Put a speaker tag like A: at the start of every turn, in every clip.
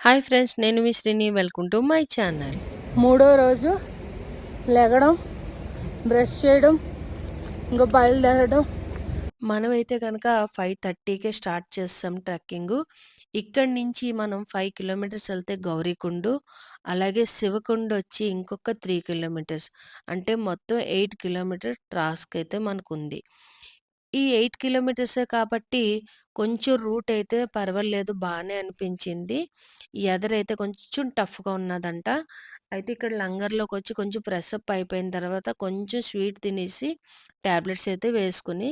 A: Hi friends నేను మీ Srini. Welcome to my channel
B: మూడో రోజు లెగడం బ్రష్ చేయడం ఇంకా బయలుదేరడం.
A: మనమైతే కనుక ఫైవ్ థర్టీకే స్టార్ట్ చేస్తాం ట్రెక్కింగ్ ఇక్కడి నుంచి మనం ఫైవ్ కిలోమీటర్స్ వెళ్తే గౌరీకుండు అలాగే శివకుండు వచ్చి ఇంకొక త్రీ కిలోమీటర్స్ అంటే మొత్తం ఎయిట్ కిలోమీటర్ ట్రాస్క్ అయితే మనకు ఉంది ఈ ఎయిట్ కిలోమీటర్సే కాబట్టి కొంచెం రూట్ అయితే పర్వాలేదు బాగానే అనిపించింది. ఎదరైతే కొంచెం టఫ్గా ఉన్నదంట. అయితే ఇక్కడ లంగర్లోకి వచ్చి కొంచెం ఫ్రెష్ అప్ అయిపోయిన తర్వాత కొంచెం స్వీట్ తినేసి ట్యాబ్లెట్స్ అయితే వేసుకుని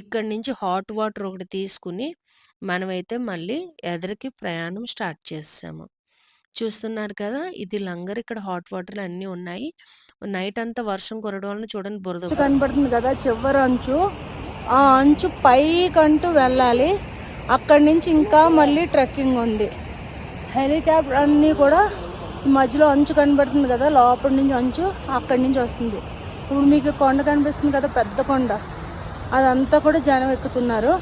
A: ఇక్కడి నుంచి హాట్ వాటర్ ఒకటి తీసుకుని మనమైతే మళ్ళీ ఎదరికి ప్రయాణం స్టార్ట్ చేసాము చూస్తున్నారు కదా ఇది లంగర్ ఇక్కడ హాట్ వాటర్ అన్నీ ఉన్నాయి. నైట్ అంతా వర్షం కురడం వలన చూడండి బురద
B: కనబడుతుంది కదా చివరి అంచు ఆ అంచు పైకంటూ వెళ్ళాలి. అక్కడి నుంచి ఇంకా మళ్ళీ ట్రెక్కింగ్ ఉంది. హెలికాప్టర్ అన్నీ కూడా మధ్యలో అంచు కనబడుతుంది కదా లోపల నుంచి అంచు అక్కడి నుంచి వస్తుంది. ఇప్పుడు మీకు కొండ కనిపిస్తుంది కదా పెద్ద కొండ. అదంతా కూడా జనం ఎక్కుతున్నారు.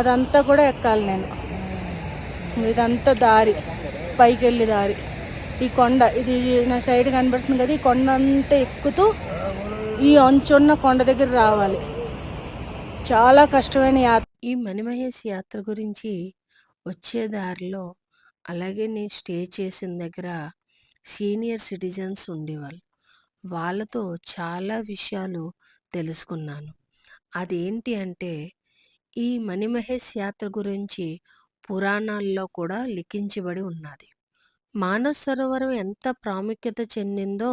B: అదంతా కూడా ఎక్కాలి నేను. ఇదంతా దారి పైకి వెళ్ళే దారి. ఈ కొండ ఇది నా సైడ్ కనబడుతుంది కదా ఈ కొండ అంతా ఎక్కుతూ ఈ అంచున్న కొండ దగ్గర రావాలి. చాలా కష్టమైన యాత్ర
A: ఈ మణిమహేష్ యాత్ర గురించి వచ్చే దారిలో అలాగే నేను స్టే చేసిన దగ్గర సీనియర్ సిటిజన్స్ ఉండేవాళ్ళు. వాళ్ళతో చాలా విషయాలు తెలుసుకున్నాను. అదేంటి అంటే ఈ మణిమహేష్ యాత్ర గురించి పురాణాల్లో కూడా లిఖించబడి ఉన్నది. మానస సరోవరం ఎంత ప్రాముఖ్యత చెందిందో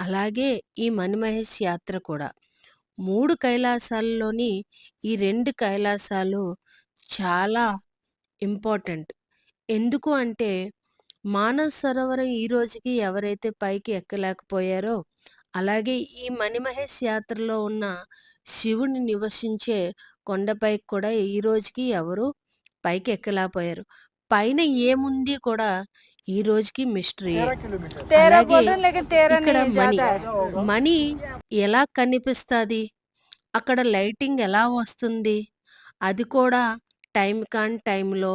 A: అలాగే ఈ మణిమహేష్ యాత్ర కూడా. మూడు కైలాసాల్లోని ఈ రెండు కైలాసాలు చాలా ఇంపార్టెంట్. ఎందుకు అంటే మానస సరోవరం ఈ రోజుకి ఎవరైతే పైకి ఎక్కలేకపోయారో అలాగే ఈ మణిమహేష్ యాత్రలో ఉన్న శివుని నివసించే కొండపైకి కూడా ఈ రోజుకి ఎవరు పైకి ఎక్కలేకపోయారు. పైన ఏముంది కూడా ఈ రోజుకి మిస్టరీ అలాగే ఇక్కడ మనీ మనీ ఎలా కనిపిస్తుంది? అక్కడ లైటింగ్ ఎలా వస్తుంది? అది కూడా టైం కాని టైంలో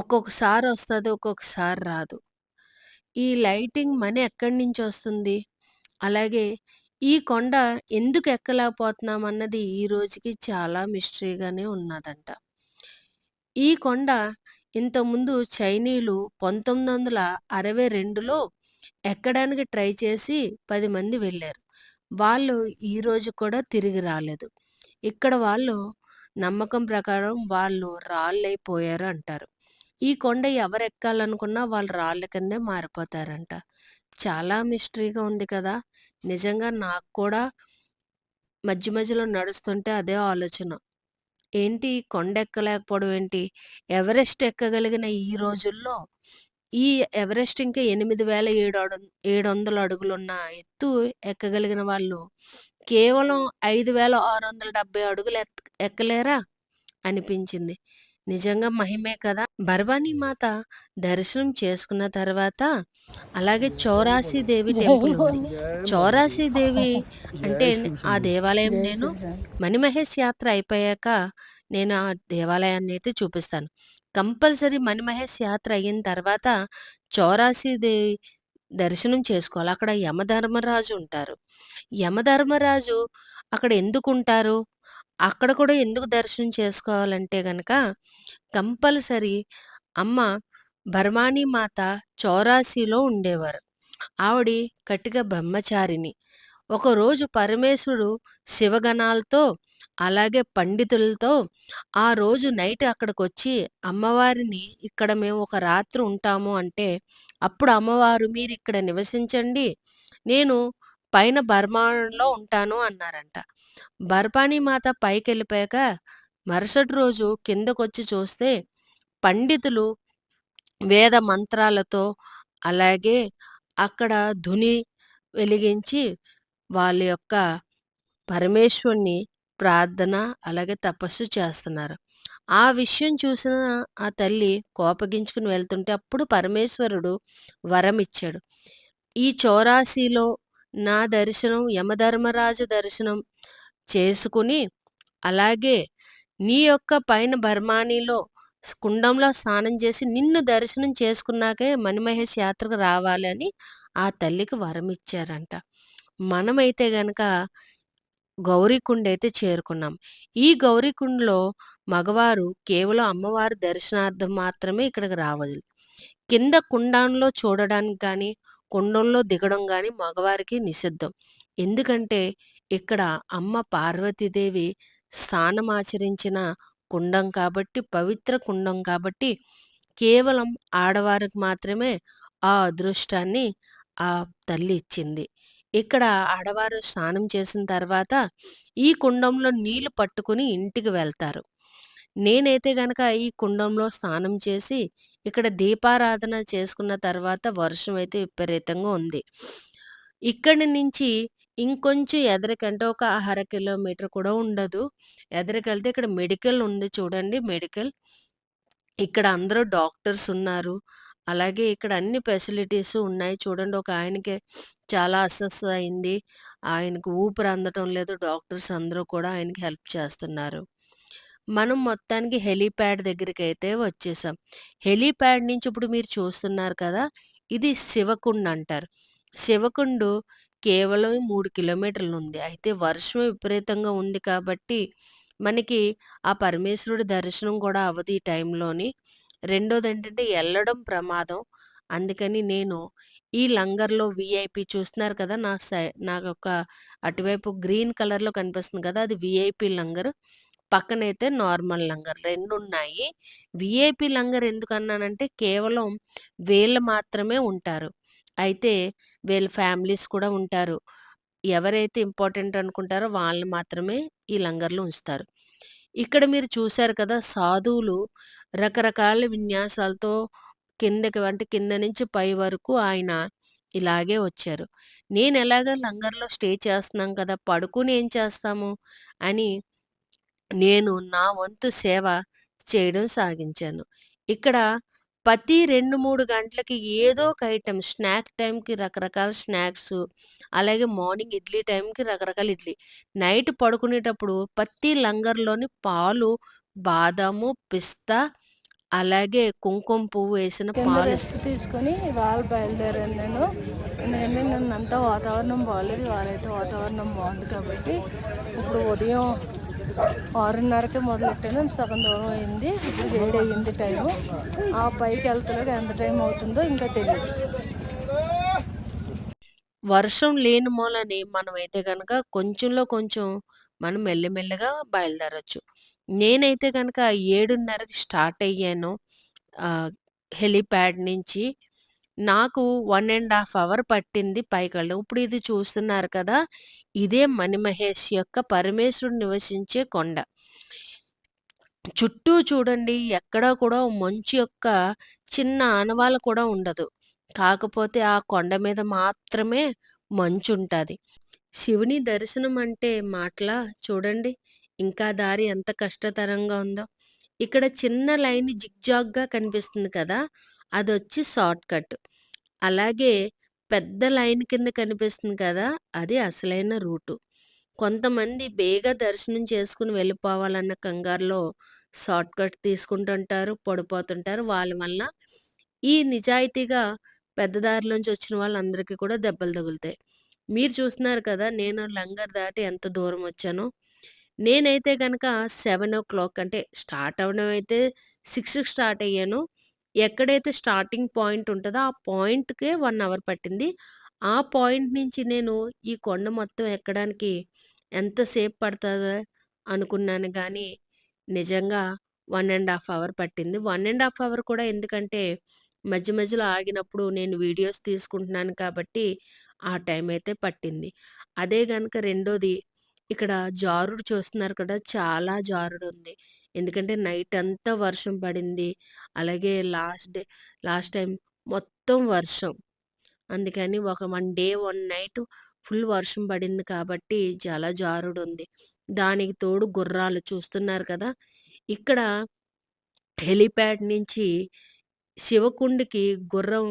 A: ఒక్కొక్కసారి వస్తుంది ఒక్కొక్కసారి రాదు. ఈ లైటింగ్ మనీ ఎక్కడి నుంచి వస్తుంది? అలాగే ఈ కొండ ఎందుకు ఎక్కలేకపోతున్నాం అన్నది ఈ రోజుకి చాలా మిస్టరీగానే ఉన్నదంట. ఈ కొండ ఇంతకుముందు చైనీయులు పంతొమ్మిది వందల అరవై రెండులో ఎక్కడానికి ట్రై చేసి పది మంది వెళ్ళారు. వాళ్ళు ఈ రోజు కూడా తిరిగి రాలేదు. ఇక్కడ వాళ్ళు నమ్మకం ప్రకారం వాళ్ళు రాళ్ళైపోయారు అంటారు. ఈ కొండ ఎవరు ఎక్కాలనుకున్నా వాళ్ళు రాళ్ళ కిందే మారిపోతారంట. చాలా మిస్టరీగా ఉంది కదా. నిజంగా నాకు కూడా మధ్య మధ్యలో నడుస్తుంటే అదే ఆలోచన. ఏంటి? కొండ ఎక్కలేకపోవడం ఏంటి? ఎవరెస్ట్ ఎక్కగలిగిన ఈ రోజుల్లో ఈ ఎవరెస్ట్ ఇంకా ఎనిమిది వేల ఏడు అడు ఏడు వందల అడుగులున్న ఎత్తు ఎక్కగలిగిన వాళ్ళు కేవలం ఐదు వేల ఆరు వందల డెబ్బై అడుగులు ఎత్ ఎక్కలేరా? అనిపించింది. నిజంగా మహిమే కదా! బర్వాణి మాత దర్శనం చేసుకున్న తర్వాత అలాగే చౌరాసి దేవి టెంపుల్ ఉంది. చౌరాసి దేవి అంటే ఆ దేవాలయం నేను మణిమహేష్ యాత్ర అయిపోయాక నేను ఆ దేవాలయాన్ని అయితే చూపిస్తాను. కంపల్సరీ మణిమహేష్ యాత్ర అయిన తర్వాత చౌరాసి దేవి దర్శనం చేసుకోవాలి. అక్కడ యమధర్మరాజు ఉంటారు. యమధర్మరాజు అక్కడ ఎందుకు ఉంటారు అక్కడ కూడా ఎందుకు దర్శనం చేసుకోవాలంటే గనక కంపల్సరీ అమ్మ భర్మాణి మాత చౌరాసిలో ఉండేవారు. ఆవిడ కట్టిక బ్రహ్మచారిని ఒకరోజు పరమేశ్వరుడు శివగణాలతో అలాగే పండితులతో ఆ రోజు నైట్ అక్కడికి వచ్చి అమ్మవారిని ఇక్కడ మేము ఒక రాత్రి ఉంటాము అంటే అప్పుడు అమ్మవారు మీరు ఇక్కడ నివసించండి నేను పైన బర్మాలో ఉంటాను అన్నారంట. బర్పాణి మాత పైకి వెళ్ళిపోయాక మరుసటి రోజు కిందకొచ్చి చూస్తే పండితులు వేద మంత్రాలతో అలాగే అక్కడ ధుని వెలిగించి వాళ్ళ యొక్క పరమేశ్వరుని ప్రార్థన అలాగే తపస్సు చేస్తున్నారు. ఆ విషయం చూసిన ఆ తల్లి కోపగించుకుని వెళ్తుంటే అప్పుడు పరమేశ్వరుడు వరం ఇచ్చాడు ఈ చౌరాసిలో నా దర్శనం యమధర్మరాజు దర్శనం చేసుకుని అలాగే నీ యొక్క పైన బర్మానీలో కుండంలో స్నానం చేసి నిన్ను దర్శనం చేసుకున్నాకే మణిమహేష్ యాత్రకు రావాలి అని ఆ తల్లికి వరం ఇచ్చారంట. మనమైతే గనక గౌరీకుండ అయితే చేరుకున్నాం. ఈ గౌరీకుండలో మగవారు కేవలం అమ్మవారి దర్శనార్థం మాత్రమే ఇక్కడికి రావదు కింద కుండంలో చూడడానికి కానీ కుండంలో దిగడం కానీ మగవారికి నిషిద్ధం. ఎందుకంటే ఇక్కడ అమ్మ పార్వతీదేవి స్థానమాచరించిన కుండం కాబట్టి, పవిత్ర కుండం కాబట్టి కేవలం ఆడవారికి మాత్రమే ఆ అదృష్టాన్ని ఆ తల్లి ఇచ్చింది. ఇక్కడ ఆడవారు స్నానం చేసిన తర్వాత ఈ కుండంలో నీళ్ళు పట్టుకుని ఇంటికి వెళ్తారు. నేనైతే గనక ఈ కుండంలో స్నానం చేసి ఇక్కడ దీపారాధన చేసుకున్న తర్వాత వర్షం అయితే విపరీతంగా ఉంది. ఇక్కడి నుంచి ఇంకొంచెం ఎదరికంటే ఒక అర కిలోమీటర్ కూడా ఉండదు. ఎదరకెళ్తే ఇక్కడ మెడికల్ ఉంది చూడండి మెడికల్. ఇక్కడ అందరూ డాక్టర్స్ ఉన్నారు. అలాగే ఇక్కడ అన్ని ఫెసిలిటీస్ ఉన్నాయి. చూడండి ఒక ఆయనకి చాలా అస్వస్థత అయింది. ఆయనకు ఊపిరి అందటం లేదు. డాక్టర్స్ అందరూ కూడా ఆయనకి హెల్ప్ చేస్తున్నారు. మనం మొత్తానికి హెలీప్యాడ్ దగ్గరికైతే వచ్చేసాం. హెలీప్యాడ్ నుంచి ఇప్పుడు మీరు చూస్తున్నారు కదా! ఇది శివకుండ్ అంటారు. శివకుండు కేవలం మూడు కిలోమీటర్లు ఉంది అయితే వర్షం విపరీతంగా ఉంది కాబట్టి మనకి ఆ పరమేశ్వరుడి దర్శనం కూడా అవ్వదు ఈ టైంలోని. రెండోది ఏంటంటే వెళ్ళడం ప్రమాదం. అందుకని నేను ఈ లంగర్‌లో వీఐపీ చూస్తున్నారు కదా! నా సై నాకు ఒక అటువైపు గ్రీన్ కలర్‌లో కనిపిస్తుంది కదా! అది వీఐపీ లంగర్. పక్కనైతే నార్మల్ లంగర్ రెండున్నాయి. వీఐపీ లంగర్ ఎందుకన్నానంటే కేవలం వీళ్ళు మాత్రమే ఉంటారు. అయితే వీళ్ళ ఫ్యామిలీస్ కూడా ఉంటారు. ఎవరైతే ఇంపార్టెంట్ అనుకుంటారో వాళ్ళని మాత్రమే ఈ లంగర్‌లో ఉంచుతారు. ఇక్కడ మీరు చూశారు కదా! సాధువులు రకరకాల విన్యాసాలతో కిందకి అంటే కింద నుంచి పై వరకు ఆయన ఇలాగే వచ్చారు. నేను ఎలాగ లంగర్‌లో స్టే చేస్తున్నాం కదా! పడుకుని ఏం చేస్తాము అని నేను నా వంతు సేవ చేయడం సాగించాను. ఇక్కడ ప్రతి 2, 3 గంటలకి ఏదో ఒక ఐటెమ్ స్నాక్ టైమ్‌కి రకరకాల స్నాక్సు, అలాగే మార్నింగ్ ఇడ్లీ టైమ్‌కి రకరకాల ఇడ్లీ. నైట్ పడుకునేటప్పుడు ప్రతి లంగర్‌లోని పాలు, బాదాము, పిస్తా అలాగే కుంకుమ పువ్వు వేసిన పాలు
B: రెస్ట్ తీసుకొని ఇవాళ బయలుదేరాను నేను. ఎందుకంటే నిన్నంతా వాతావరణం బాలేదు. ఇవాళైతే వాతావరణం బాగుంది కాబట్టి ఇప్పుడు ఉదయం 6:30కే మొదలెట్టాను. సగం దూరం అయింది. ఇప్పుడు అయ్యింది టైము. ఆ పైకి వెళ్తున్నాడు ఎంత టైం అవుతుందో ఇంకా తెలియదు
A: వర్షం లేని మూలని మనమైతే కనుక కొంచెంలో కొంచెం మనం మెల్లిమెల్లిగా బయలుదేరొచ్చు. నేనైతే కనుక ఏడున్నరకి స్టార్ట్ అయ్యాను. హెలిప్యాడ్ హెలీప్యాడ్ నుంచి. నాకు 1 ½ అవర్ పట్టింది పైకెళ్ళడం. ఇప్పుడు ఇది చూస్తున్నారు కదా! ఇదే మణిమహేష్ యొక్క పరమేశ్వరుడు నివసించే కొండ. చుట్టూ చూడండి ఎక్కడా కూడా మంచు యొక్క చిన్న ఆనవాలు కూడా ఉండదు. కాకపోతే ఆ కొండ మీద మాత్రమే మంచుంటాది. శివుని దర్శనం అంటే మాటలా? చూడండి. ఇంకా దారి ఎంత కష్టతరంగా ఉందో. ఇక్కడ చిన్న లైన్ జిగ్‌జాగ్‌గా కనిపిస్తుంది కదా! అది వచ్చి షార్ట్‌కట్. అలాగే పెద్ద లైన్ కింద కనిపిస్తుంది కదా! అది అసలైన రూటు. కొంతమంది బేగా దర్శనం చేసుకుని వెళ్ళిపోవాలన్న కంగారులో షార్ట్‌కట్ తీసుకుంటుంటారు, పడిపోతుంటారు. వాళ్ళ వల్ల ఈ నిజాయితీగా పెద్ద దారిలోంచి వచ్చిన వాళ్ళందరికీ కూడా దెబ్బలు తగులుతాయి. మీరు చూస్తున్నారు కదా! నేను లంగర్ దాటి ఎంత దూరం వచ్చానో. నేనైతే గనక 7:00 అంటే స్టార్ట్ అవ్వడం అయితే 6కి స్టార్ట్ అయ్యాను. ఎక్కడైతే స్టార్టింగ్ పాయింట్ ఉంటదో ఆ పాయింట్‌కే 1 అవర్ పట్టింది. ఆ పాయింట్ నుంచి నేను ఈ కొండ మొత్తం ఎక్కడానికి ఎంతసేపు పడతదా అనుకున్నాను గానీ, నిజంగా 1 ½ అవర్ పట్టింది. 1 ½ అవర్ కూడా ఎందుకంటే మధ్య మధ్యలో ఆగినప్పుడు నేను వీడియోస్ తీసుకుంటున్నాను కాబట్టి ఆ టైం అయితే పట్టింది. అదే గనక రెండోది ఇక్కడ జారుడు చూస్తున్నారు కదా! చాలా జారుడుంది. ఎందుకంటే నైట్ అంతా వర్షం పడింది. అలాగే లాస్ట్ డే లాస్ట్ టైం మొత్తం వర్షం. అందుకని ఒక one day, one night full వర్షం పడింది కాబట్టి చాలా జారుడుంది. దానికి తోడు గుర్రాలు చూస్తున్నారు కదా! ఇక్కడ హెలిప్యాడ్ నుంచి శివకుండకి గుర్రం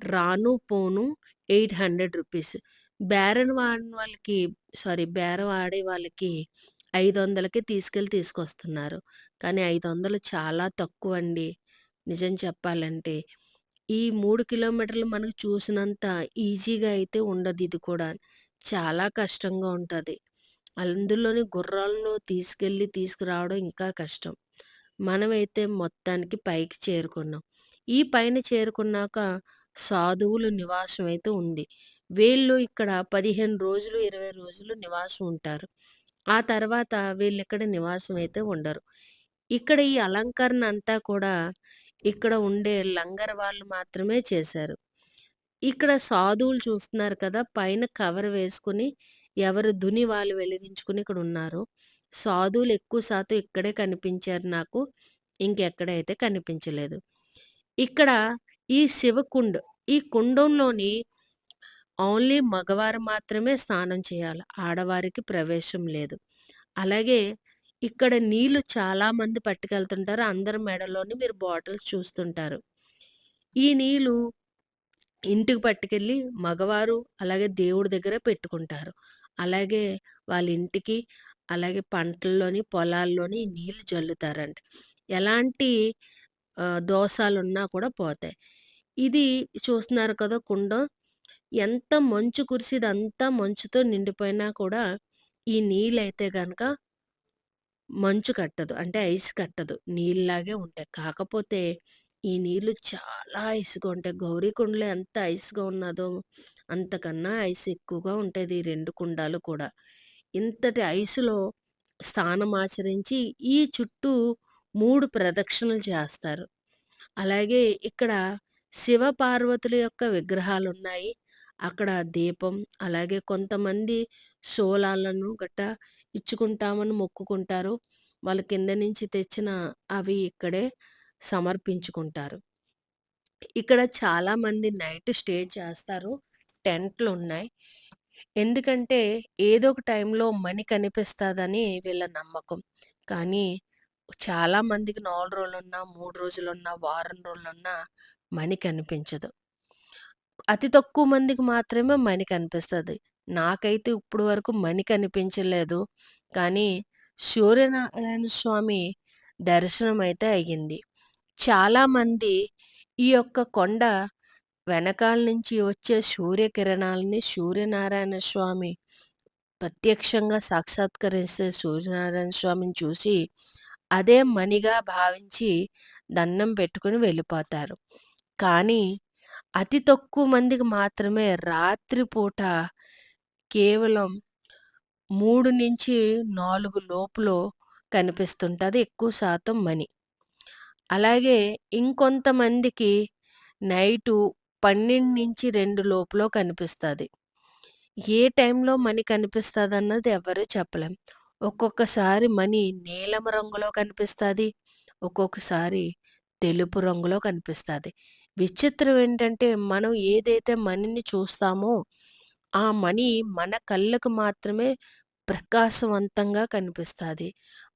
A: రాను, పోను ఎయిట్ హండ్రెడ్ రూపీస్ బేరం వాడిన వాళ్ళకి సారీ బేరం ఆడే వాళ్ళకి 500కి తీసుకెళ్ళి తీసుకొస్తున్నారు. కానీ 500 చాలా తక్కువ అండి నిజం చెప్పాలంటే. ఈ మూడు కిలోమీటర్లు మనకు చూసినంత ఈజీగా అయితే ఉండదు ఇది కూడా. చాలా కష్టంగా ఉంటుంది అందులోని గుర్రాలను తీసుకెళ్ళి తీసుకురావడం ఇంకా కష్టం. మనమైతే మొత్తానికి పైకి చేరుకున్నాం. ఈ పైన చేరుకున్నాక సాధువుల నివాసం అయితే ఉంది. వీళ్ళు ఇక్కడ 15 రోజులు, 20 రోజులు నివాసం ఉంటారు. ఆ తర్వాత వీళ్ళు ఇక్కడ నివాసం అయితే ఉండరు. ఇక్కడ ఈ అలంకరణ అంతా కూడా ఇక్కడ ఉండే లంగర్ వాళ్ళు మాత్రమే చేశారు. ఇక్కడ సాధువులు చూస్తున్నారు కదా! పైన కవర్ వేసుకొని ఎవరు దుని వాళ్ళు వెలిగించుకుని ఇక్కడ ఉన్నారు సాధువులు ఎక్కువ శాతం ఇక్కడే కనిపించారు నాకు. ఇంకెక్కడైతే కనిపించలేదు. ఇక్కడ ఈ శివకుండ్ ఈ కుండంలోని ఓన్లీ మగవారు మాత్రమే స్నానం చేయాలి. ఆడవారికి ప్రవేశం లేదు. అలాగే ఇక్కడ నీళ్ళు చాలా మంది పట్టుకెళ్తుంటారు. అందరి మెడలోని మీరు బాటిల్స్ చూస్తుంటారు. ఈ నీళ్ళు ఇంటికి పట్టుకెళ్ళి మగవారు అలాగే దేవుడి దగ్గర పెట్టుకుంటారు. అలాగే వాళ్ళ ఇంటికి, అలాగే పంటల్లోని, పొలాల్లోని నీళ్ళు నీళ్ళు జల్లుతారంట. ఎలాంటి దోషాలు దోషాలున్నా కూడా పోతాయి. ఇది చూస్తున్నారు కదా కుండం. ఎంత మంచు కురిసి అంతా మంచుతో నిండిపోయినా కూడా ఈ నీళ్ళైతే గనక మంచు కట్టదు. అంటే ఐస్ కట్టదు. నీళ్ళలాగే ఉంటాయి. కాకపోతే ఈ నీళ్ళు చాలా ఐస్‌గా ఉంటాయి. గౌరీకుండలో ఎంత ఐస్‌గా ఉన్నదో అంతకన్నా ఐస్ ఎక్కువగా ఉంటుంది ఈ రెండు కుండాలు కూడా. ఇంతటి ఐస్‌లో స్నానమాచరించి ఈ చుట్టూ మూడు ప్రదక్షిణలు చేస్తారు. అలాగే ఇక్కడ శివ పార్వతుల యొక్క విగ్రహాలున్నాయి. అక్కడ దీపం అలాగే కొంతమంది శోలాలను గట్ట ఇచ్చుకుంటామని మొక్కుకుంటారు. వాళ్ళ కింద నుంచి తెచ్చిన అవి ఇక్కడే సమర్పించుకుంటారు. ఇక్కడ చాలామంది నైట్ స్టే చేస్తారు. టెంట్లు ఉన్నాయి ఎందుకంటే ఏదో ఒక టైంలో మని కనిపిస్తుందని వీళ్ళ నమ్మకం. కానీ చాలా మందికి నాలుగు రోజులున్నా, మూడు రోజులున్నా, వారం రోజులున్నా మణి కనిపించదు. అతి తక్కువ మందికి మాత్రమే మణి కనిపిస్తుంది నాకైతే ఇప్పటి వరకు మణి కనిపించలేదు. కానీ సూర్యనారాయణ స్వామి దర్శనం అయితే అయ్యింది. చాలామంది ఈ యొక్క కొండ వెనకాల నుంచి వచ్చే సూర్యకిరణాలని సూర్యనారాయణ స్వామి ప్రత్యక్షంగా సాక్షాత్కరిస్తే సూర్యనారాయణ స్వామిని చూసి అదే మనిగా భావించి దండం పెట్టుకుని వెళ్ళిపోతారు. కానీ అతి తక్కువ మందికి మాత్రమే రాత్రిపూట కేవలం మూడు నుంచి నాలుగు లోపులో కనిపిస్తుంటుంది ఎక్కువ శాతం మని. అలాగే ఇంకొంతమందికి నైటు 12-2 లోపులో కనిపిస్తుంది ఏ టైంలో మనీ కనిపిస్తుంది అన్నది ఎవరూ చెప్పలేం. ఒక్కొక్కసారి మణి నీలం రంగులో కనిపిస్తుంది. ఒక్కొక్కసారి తెలుపు రంగులో కనిపిస్తుంది. విచిత్రం ఏంటంటే మనం ఏదైతే మణిని చూస్తామో ఆ మణి మన కళ్ళకు మాత్రమే ప్రకాశవంతంగా కనిపిస్తుంది.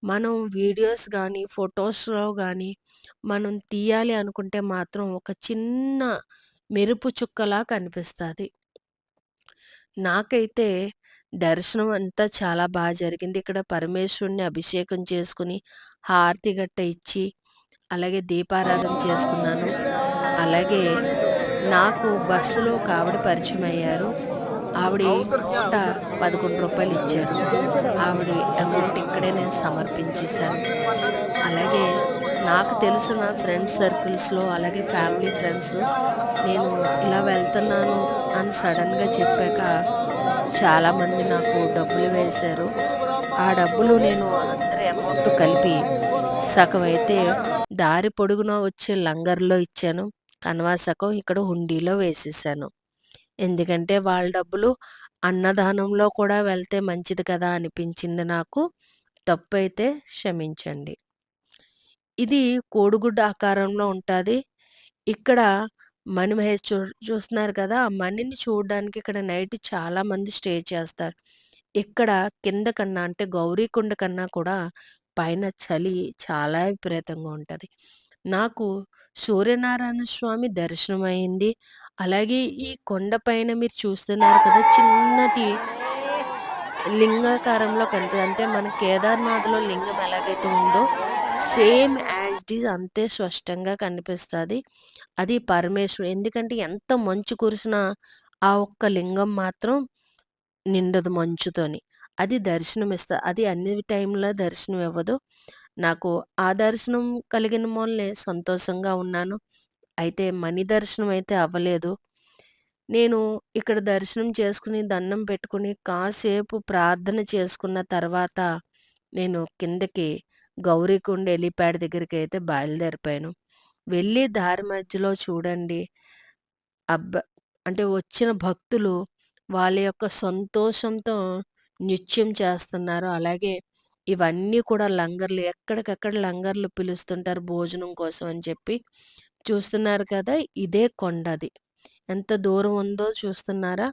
A: మనం వీడియోస్ కానీ ఫోటోస్‌లో కానీ మనం తీయాలి అనుకుంటే మాత్రం ఒక చిన్న మెరుపు చుక్కలా కనిపిస్తుంది. నాకైతే దర్శనం అంతా చాలా బాగా జరిగింది. ఇక్కడ పరమేశ్వరుని అభిషేకం చేసుకొని, హారతి గట్ట ఇచ్చి, అలాగే దీపారాధన చేసుకున్నాను. అలాగే నాకు బస్సులో ఒక ఆవిడ పరిచయం అయ్యారు. ఆవిడ పూట పదకొండు రూపాయలు ఇచ్చారు. ఆవిడ అమౌంట్ ఇక్కడే నేను సమర్పించేశాను. అలాగే నాకు తెలిసిన ఫ్రెండ్స్ సర్కిల్స్‌లో అలాగే ఫ్యామిలీ ఫ్రెండ్స్ నేను ఇలా వెళ్తున్నాను అని సడన్గా చెప్పాక చాలామంది నాకు డబ్బులు వేశారు. ఆ డబ్బులు నేను అందరి అమౌంట్ కలిపి సగం అయితే దారి పొడుగున వచ్చే లంగర్‌లో ఇచ్చాను. కనవా సగం ఇక్కడ హుండీలో వేసేసాను ఎందుకంటే వాళ్ళ డబ్బులు అన్నదానంలో కూడా వెళ్తే మంచిది కదా అనిపించింది నాకు. తప్పైతే క్షమించండి. ఇది కోడిగుడ్డ ఆకారంలో ఉంటుంది ఇక్కడ మణి మహేష్ చూ చూస్తున్నారు కదా! ఆ మణిని చూడడానికి ఇక్కడ నైట్ చాలామంది స్టే చేస్తారు. ఇక్కడ కింద కన్నా అంటే గౌరీకుండ కన్నా కూడా పైన చలి చాలా విపరీతంగా ఉంటుంది నాకు సూర్యనారాయణ స్వామి దర్శనం అయింది. అలాగే ఈ కొండ పైన మీరు చూస్తున్నారు కదా! చిన్నటి లింగాకారంలో కనిపి అంటే మన కేదార్నాథ్‌లో లింగం ఎలాగైతే ఉందో సేమ్ యాజ్ డీజ్ ఈజ్ అంతే స్పష్టంగా కనిపిస్తుంది అది పరమేశ్వరుడు. ఎందుకంటే ఎంత మంచు కురిసినా ఆ ఒక్క లింగం మాత్రం నిండదు మంచుతోని. అది దర్శనం ఇస్తా అది అన్ని టైంలో దర్శనం ఇవ్వదు. నాకు ఆ దర్శనం కలిగిన మూలనే సంతోషంగా ఉన్నాను. అయితే మణి దర్శనం అయితే అవ్వలేదు. నేను ఇక్కడ దర్శనం చేసుకుని దండం పెట్టుకుని కాసేపు ప్రార్థన చేసుకున్న తర్వాత నేను కిందకి గౌరీకొండ హెలీప్యాడ్ అయితే బయలుదేరిపోయాను. వెళ్ళి దారి మధ్యలో చూడండి అబ్బ అంటే వచ్చిన భక్తులు వాళ్ళ యొక్క సంతోషంతో నృత్యం చేస్తున్నారు. అలాగే ఇవన్నీ కూడా లంగర్లు ఎక్కడికక్కడ లంగర్లు పిలుస్తుంటారు భోజనం కోసం అని చెప్పి. చూస్తున్నారు కదా! ఇదే కొండ అది. ఎంత దూరం ఉందో చూస్తున్నారా?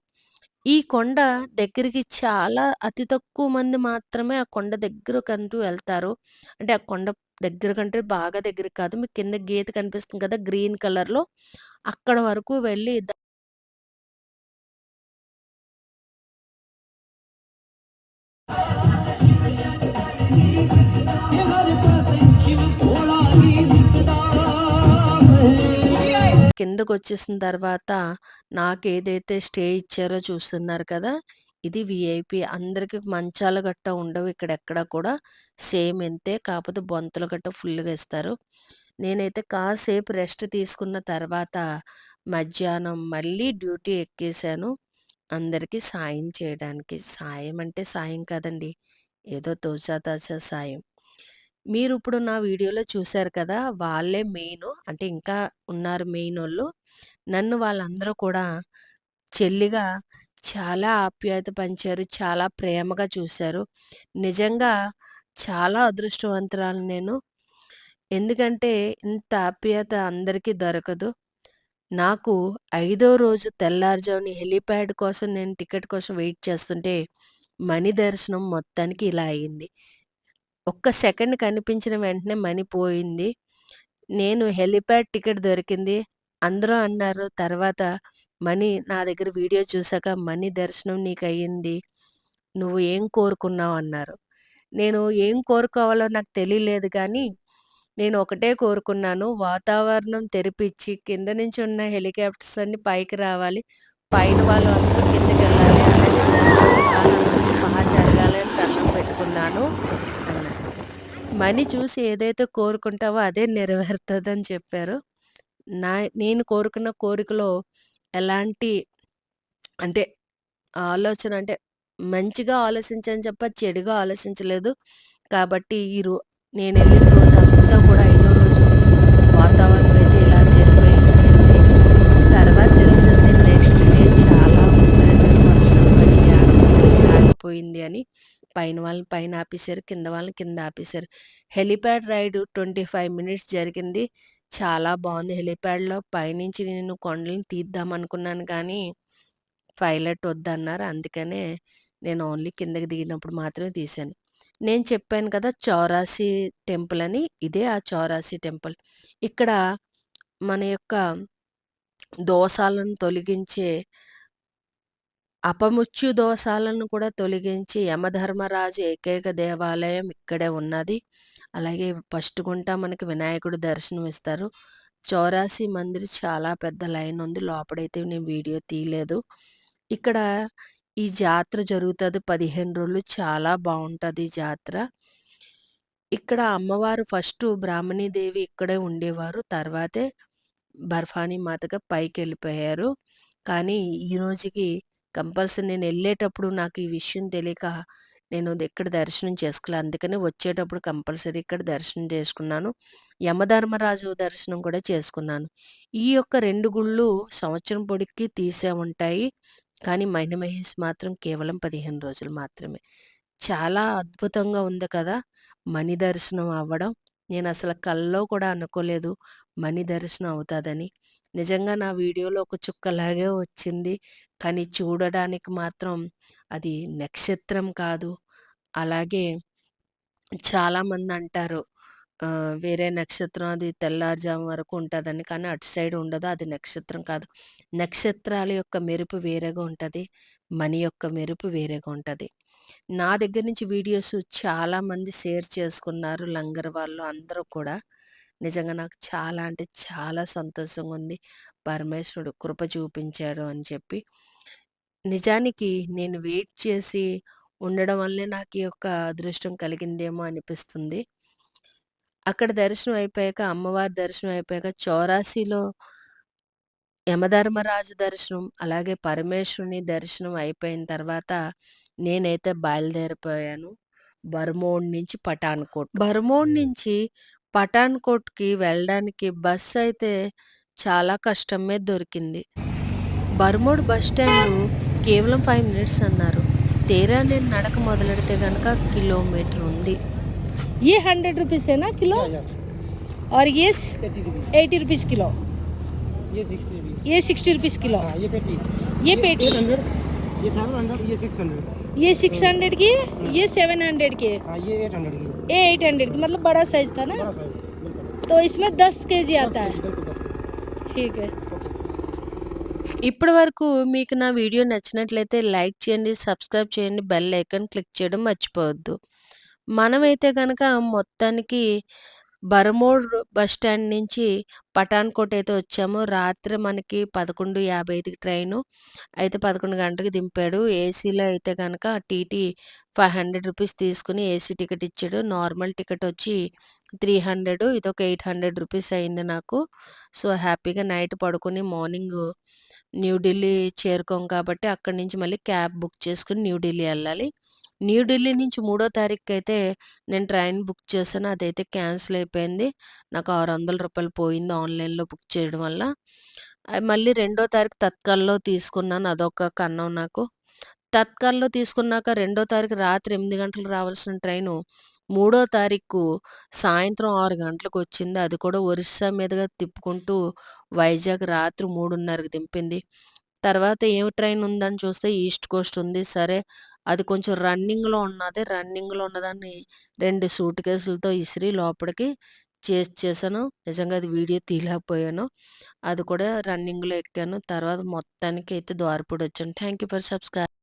A: ఈ కొండ దగ్గరికి చాలా అతి తక్కువ మంది మాత్రమే ఆ కొండ దగ్గరకంటూ వెళ్తారు. అంటే ఆ కొండ దగ్గర కంటే బాగా దగ్గర కాదు. మీకు కింద గీత కనిపిస్తుంది కదా! గ్రీన్ కలర్‌లో అక్కడ వరకు వెళ్ళి కిందకు కిందకొచ్చేసిన తర్వాత నాకు ఏదైతే స్టే ఇచ్చారో చూస్తున్నారు కదా! ఇది వీఐపీ. అందరికి మంచాలు గట్టా ఉండవు ఇక్కడెక్కడ కూడా. సేమ్ ఎంతే కాకపోతే బొంతలు గట్ట ఫుల్‌గా ఇస్తారు. నేనైతే కాసేపు రెస్ట్ తీసుకున్న తర్వాత మధ్యాహ్నం మళ్ళీ డ్యూటీ ఎక్కేసాను. అందరికీ సాయం చేయడానికి. సాయం అంటే సాయం కాదండి. ఏదో తోచా తాచా సాయం. మీరు ఇప్పుడు నా వీడియోలో చూశారు కదా! వాళ్ళే మెయిన్ అంటే ఇంకా ఉన్నారు మెయిన్ వాళ్ళు నన్ను వాళ్ళందరూ కూడా చెల్లిగా చాలా ఆప్యాయత పంచారు. చాలా ప్రేమగా చూశారు నిజంగా చాలా అదృష్టవంతురాలు నేను. ఎందుకంటే ఇంత ఆప్యాయత అందరికీ దొరకదు. నాకు ఐదో రోజు తెల్లారుజాముని హెలీప్యాడ్ కోసం నేను టికెట్ కోసం వెయిట్ చేస్తుంటే మణి దర్శనం మొత్తానికి ఇలా అయింది. ఒక్క సెకండ్ కనిపించిన వెంటనే మణిపోయింది నేను హెలిప్యాడ్ టికెట్ దొరికింది. అందరూ అన్నారు తర్వాత మణి నా దగ్గర వీడియో చూసాక "మణి దర్శనం నీకు అయ్యింది నువ్వు ఏం కోరుకున్నావు?" అన్నారు. నేను ఏం కోరుకోవాలో నాకు తెలియలేదు కానీ, నేను ఒకటే కోరుకున్నాను. వాతావరణం తెరిపించి కింద నుంచి ఉన్న హెలికాప్టర్స్ అన్ని పైకి రావాలి. పైన వాళ్ళందరూ కిందకెళ్ళాలి. అలాగే దర్శనం వాళ్ళందరికీ బా జరగాలి అని దండం పెట్టుకున్నాను మనీ చూసి ఏదైతే కోరుకుంటావో అదే నెరవేరుతదని చెప్పారు. నా నేను కోరుకున్న కోరికలో ఎలాంటి అంటే ఆలోచన అంటే మంచిగా ఆలోచించని చెప్ప చెడుగా ఆలోచించలేదు. కాబట్టి ఈ రో రోజు అంతా కూడా ఐదో రోజు వాతావరణం అయితే ఇలా తెరిపోయి ఇచ్చింది. తర్వాత తెలిసింది నెక్స్ట్ డే చాలా విపరీతమైన వర్షం పడి ఆగిపోయింది అని. పైన వాళ్ళని పైన ఆపేశారు. కింద వాళ్ళని కింద ఆపేశారు. హెలీప్యాడ్ రైడ్ 25 మినిట్స్ జరిగింది. చాలా బాగుంది హెలీప్యాడ్‌లో పైనుంచి నేను కొండలను తీద్దామనుకున్నాను కానీ, పైలట్ వద్దన్నారు. అందుకనే నేను ఓన్లీ కిందకి దిగినప్పుడు మాత్రమే తీశాను. నేను చెప్పాను కదా! చౌరాసి టెంపుల్ అని. ఇదే ఆ చౌరాసి టెంపుల్. ఇక్కడ మన యొక్క దోషాలను తొలగించే అపముచ్చు దోషాలను కూడా తొలగించి యమధర్మరాజు ఏకైక దేవాలయం ఇక్కడే ఉన్నది. అలాగే ఫస్ట్ గుంట మనకి వినాయకుడు దర్శనం ఇస్తారు. చౌరాసి మందిర్ చాలా పెద్ద లైన్ ఉంది. లోపడైతే నేను వీడియో తీయలేదు. ఇక్కడ ఈ జాతర జరుగుతుంది పదిహేను రోజులు. చాలా బాగుంటుంది జాతర. ఇక్కడ అమ్మవారు ఫస్ట్ బ్రాహ్మణీదేవి ఇక్కడే ఉండేవారు. తర్వాతే బర్ఫానీ మాతగా పైకి వెళ్ళిపోయారు కానీ ఈ రోజుకి కంపల్సరీ నేను వెళ్ళేటప్పుడు నాకు ఈ విషయం తెలియక నేను ఇక్కడ దర్శనం చేసుకోలే. అందుకని వచ్చేటప్పుడు కంపల్సరీ ఇక్కడ దర్శనం చేసుకున్నాను. యమధర్మరాజు దర్శనం కూడా చేసుకున్నాను. ఈ యొక్క రెండు గుళ్ళు సంవత్సరం పొడికి తీసే ఉంటాయి. కానీ మహిమహేష్ మాత్రం కేవలం 15 రోజులు మాత్రమే. చాలా అద్భుతంగా ఉంది కదా! మణి దర్శనం అవ్వడం. నేను అసలు కల్లో కూడా అనుకోలేదు మణి దర్శనం అవుతుందని నిజంగా నా వీడియోలో ఒక చుక్కలాగే వచ్చింది. కానీ చూడడానికి మాత్రం అది నక్షత్రం కాదు. అలాగే చాలామంది అంటారు వేరే నక్షత్రం అది తెల్లారుజాము వరకు ఉంటుందని కానీ అటు సైడ్ ఉండదు. అది నక్షత్రం కాదు. నక్షత్రాల యొక్క మెరుపు వేరేగా ఉంటుంది మణి యొక్క మెరుపు వేరేగా ఉంటుంది నా దగ్గర నుంచి వీడియోస్ చాలామంది షేర్ చేసుకున్నారు లంగర్ వాళ్ళు అందరూ కూడా. నిజంగా నాకు చాలా అంటే చాలా సంతోషంగా ఉంది. పరమేశ్వరుడు కృప చూపించాడు అని చెప్పి. నిజానికి నేను వెయిట్ చేసి ఉండడం వల్లే నాకు ఈ యొక్క అదృష్టం కలిగిందేమో అనిపిస్తుంది. అక్కడ దర్శనం అయిపోయాక, అమ్మవారి దర్శనం అయిపోయాక చౌరాసీలో యమధర్మరాజు దర్శనం, అలాగే పరమేశ్వరుని దర్శనం అయిపోయిన తర్వాత నేనైతే బయలుదేరిపోయాను. బర్మోడ్ నుంచి పఠాన్‌కోట్. బర్మోడ్ నుంచి పఠాన్‌కోట్‌కి వెళ్ళడానికి బస్ అయితే చాలా కష్టం మీద దొరికింది. బర్మోడ్ బస్ స్టాండు కేవలం 5 మినిట్స్ అన్నారు. తీరా నేను నడక మొదలెడితే గనక కిలోమీటర్ ఉంది.
B: ये 100 रुपीस है ना किलो
C: Yeah, yeah.
B: और ये
C: पेटी की भी।
B: 80 रुपीस किलो
C: ये सिक्सटी रुपीज
B: ये 60 रुपीस किलो
C: हाँ ये पेटी
B: ये पेटी
C: एट हंड्रेड ये सेवन हंड्रेड ये सिक्स हंड्रेड
B: ये 600 की ये 700 की
C: हाँ ये एट हंड्रेड की
B: ये 800 की मतलब बड़ा साइज था ना
C: बड़ा साइज बिल्कुल
B: तो इसमें 10 केजी
C: दस
B: आता है
C: केजी, बिल्कुल दस केजी
B: ठीक है
A: ఇప్పటి వరకు మీకు నా వీడియో నచ్చినట్లయితే లైక్ చేయండి, సబ్స్క్రైబ్ చేయండి, బెల్ ఐకాన్ క్లిక్ చేయడం మర్చిపోవద్దు. మనమైతే గనక మొత్తానికి బర్మోడ్ బస్ స్టాండ్ నుంచి పఠాన్‌కోట్ అయితే వచ్చాము. రాత్రి మనకి 11:55కి ట్రైను. అయితే 11 గంటలకి దింపాడు. ఏసీలో అయితే కనుక టీటీ ఫైవ్ హండ్రెడ్ రూపీస్ తీసుకుని ఏసీ టికెట్ ఇచ్చాడు. నార్మల్ టికెట్ వచ్చి త్రీ హండ్రెడు ఇది ఒక ఎయిట్ హండ్రెడ్ రూపీస్ అయింది నాకు. సో, హ్యాపీగా నైట్ పడుకొని మార్నింగ్ న్యూఢిల్లీ చేరుకోం కాబట్టి అక్కడి నుంచి మళ్ళీ క్యాబ్ బుక్ చేసుకుని న్యూఢిల్లీ వెళ్ళాలి న్యూఢిల్లీ నుంచి మూడో తారీఖుకైతే నేను ట్రైన్ బుక్ చేశాను. అదైతే క్యాన్సిల్ అయిపోయింది. నాకు ఆరు వందల రూపాయలు పోయింది ఆన్‌లైన్‌లో బుక్ చేయడం వల్ల. మళ్ళీ రెండో తారీఖు తత్కాల్‌లో తీసుకున్నాను. అదొక కన్నం నాకు. తత్కాల్‌లో తీసుకున్నాక రెండో తారీఖు రాత్రి ఎనిమిది గంటలకు రావాల్సిన ట్రైను మూడో తారీఖు సాయంత్రం ఆరు గంటలకు వచ్చింది అది కూడా ఒరిస్సా మీదుగా తిప్పుకుంటూ వైజాగ్ రాత్రి 3:30కి దింపింది. తర్వాత ఏం ట్రైన్ ఉందని చూస్తే ఈస్ట్ కోస్ట్ ఉంది. సరే అది కొంచెం రన్నింగ్‌లో ఉన్నది. రన్నింగ్‌లో ఉన్నదాన్ని రెండు సూట్ కేసులతో ఇసిరి లోపలికి చేసి చేశాను. నిజంగా అది వీడియో తీయలేకపోయాను. అది కూడా రన్నింగ్‌లో ఎక్కాను. తర్వాత మొత్తానికి అయితే ద్వారపూడి వచ్చాను థ్యాంక్ యూ ఫర్ సబ్స్క్రైబ్